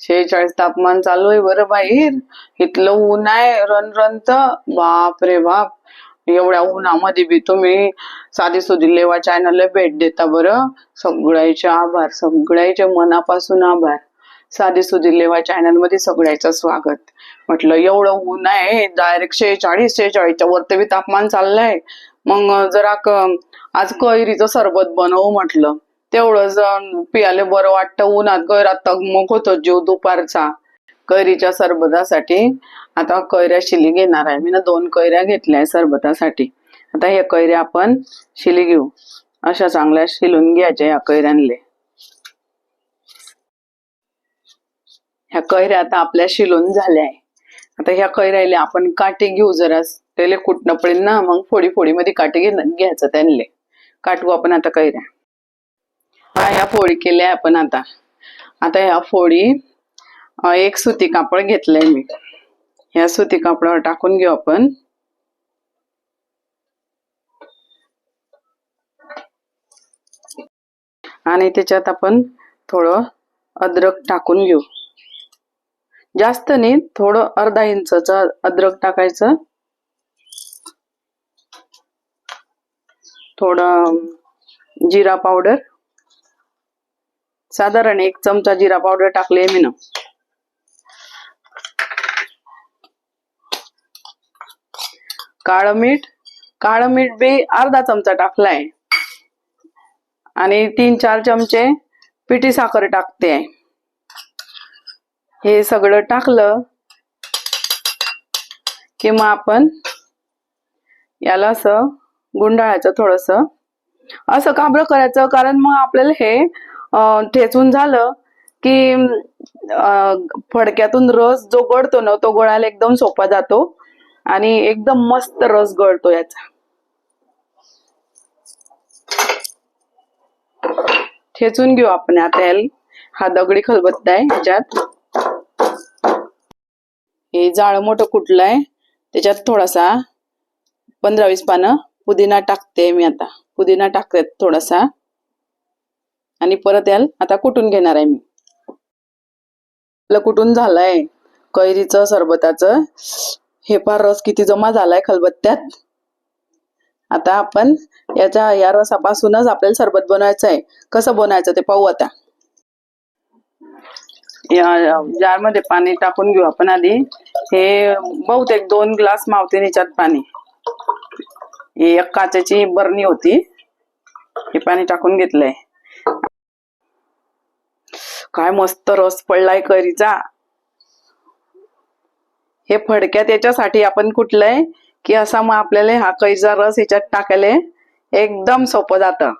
शेहेचाळीस तापमान चालू आहे बरं बाहेर. इथलं ऊन आहे रणरणत बाप रे बाप. एवढ्या उन्हामध्ये बी तुम्ही साधी सुधी लेवा चॅनलला भेट देता बरं. सगळ्याचे आभार सगळ्याचे मनापासून आभार. साधी सुधी लेवा चॅनलमध्ये सगळ्याचं स्वागत. म्हटलं एवढं ऊन आहे डायरेक्ट शेहेचाळीस शेहेचाळीसच्या वरती बी तापमान चाललंय. मग जरा आज कैरीचं सरबत बनवू म्हटलं. तेवढं अं, पियाले बरं वाटतं. उन्हात गैरात तगमग होतो जीव दुपारचा. कैरीच्या सरबतासाठी. आता कैऱ्या शिली घेणार आहे. मी ना दोन कैऱ्या घेतल्या आहे सरबतासाठी. आता हे कैऱ्या आपण शिली घेऊ. अशा चांगल्या शिलून घ्यायच्या या कैऱ्यांले. ह्या कैऱ्या आता आपल्या शिलून झाल्या आहे. आता ह्या कैऱ्याले आपण काठी घेऊ जरा त्याला कुटणं पडेल ना. मग फोडी फोडीमध्ये काटे घे घ्यायचं त्यांले. काटू आपण आता कैऱ्या. ह्या फोडी केल्या आपण आता. आता ह्या फोडी एक सुती कापड घेतलंय मी. ह्या सुती कापडावर टाकून घेऊ आपण. आणि त्याच्यात आपण थोडं अद्रक टाकून घेऊ. जास्त नाही थोडं अर्धा इंच अद्रक टाकायचं. थोडं जिरा पावडर साधारण एक चमचा जिरा पावडर टाकले मी ना. काळं मीठ काळं मीठ बी अर्धा चमचा टाकलाय. आणि तीन चार चमचे पिठी साखर टाकते. हे सगळं टाकलं की मग आपण याला असं गुंडाळायचं थोडस. असं काबरं करायचं कारण मग आपल्याला हे ठेचून झालं की फडक्यातून रस जो गळतो ना तो गळायला एकदम सोपा जातो आणि एकदम मस्त रस गळतो याचा. ठेचून घेऊ आपण आता याला. हा दगडी खलबत्ता आहे ह्याच्यात. हे जाळ मोठं कुठलं आहे त्याच्यात थोडासा पंधरा वीस पानं. पुदिना टाकते मी आता. पुदिना टाकते थोडासा. आणि परत याल आता कुटून घेणार आहे मी? आपलं कुटून झालंय? कैरीचं सरबताचं हे फार रस किती जमा झालाय खलबत्त्यात. आता आपण याच्या या रसापासूनच आपल्याला सरबत बनवायचं आहे. कसं बनवायचं ते पाहू आता. या जार पाणी टाकून घेऊ आपण आधी. हे बहुतेक दोन ग्लास मावते निच्यात पाणी एक काचेची बरणी होती. हे पाणी टाकून घेतलंय. काय मस्त रस पडलाय करीचा हे फडक्यात याच्यासाठी आपण कुठलंय की असा मग आपल्याला हा कैरीचा रस ह्याच्यात टाकायला एकदम सोपं जातं.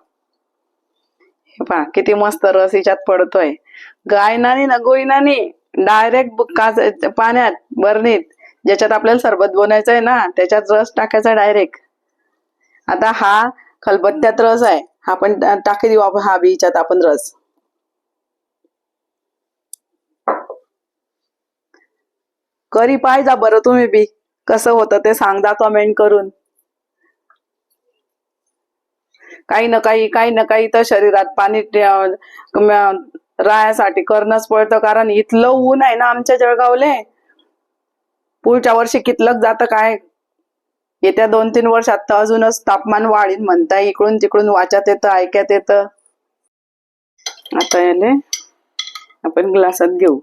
हे पहा किती मस्त रस ह्याच्यात पडतोय. गायनानी ना गोईनानी डायरेक्ट काच पाण्यात बरणीत ज्याच्यात आपल्याला सरबत बनायचं आहे ना त्याच्यात रस टाकायचा डायरेक्ट आता हा खलबत्त्यात रस आहे. हा पण टाकी देऊ आपण हा बी आपण रस. करी पाहिजा बरं तुम्ही बी. कसं होतं ते सांगता कमेंट करून. काही ना काही काही ना काही तर शरीरात पाणी राहण्यासाठी करणंच पडतं. कारण इथलं ऊन आहे ना आमच्या जळगावले. पुढच्या वर्षी कितलक जातं काय? येत्या दोन तीन वर्षात तर अजूनच तापमान वाढीन म्हणताय. इकडून तिकडून वाचत येतं ऐक्यात येतं. आता याले आपण ग्लासात घेऊ.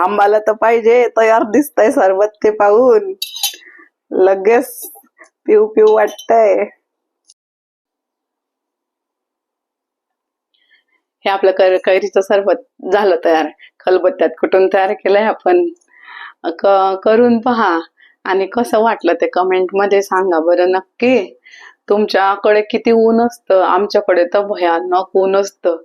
थांबायला तर पाहिजे तयार दिसतय सरबत ते पाहून. लगेच पिऊ पिऊ वाटतंय. हे आपलं कर कैरीचं सरबत झालं तयार. खलबत्त्यात कुठून तयार केलंय आपण? क- करून पहा. आणि कसं वाटलं ते कमेंटमध्ये सांगा बरं नक्की. तुमच्याकडे किती ऊन असतं? आमच्याकडे तर भयानक ऊन असतं.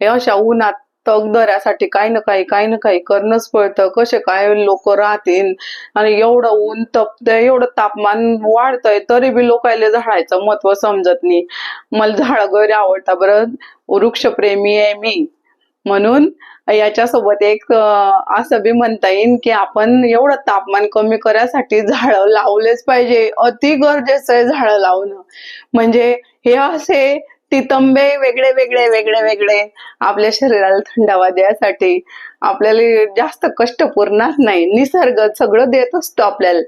हे अशा उन्हात तगदऱ्यासाठी काही ना काही काही ना काही करणंच पडतं कसे काय लोक राहतील? आणि एवढं ऊन तपतंय एवढं तापमान वाढतंय तरी बी लोकायला झाडायचं महत्त्व समजत नाही. मला झाड वगैरे आवडता बरं. वृक्षप्रेमी आहे मी. म्हणून याच्यासोबत एक असं बी म्हणता येईल की आपण एवढं तापमान कमी करायसाठी झाडं लावलेच पाहिजे. अति गरजेचं आहे झाडं लावणं. म्हणजे हे असे तितंबे वेगळे वेगळे वेगळे वेगळे आपल्या शरीराला थंडावा द्यासाठी आपल्याला जास्त कष्ट पुरणार नाही. निसर्ग सगळं देत असतो आपल्याला.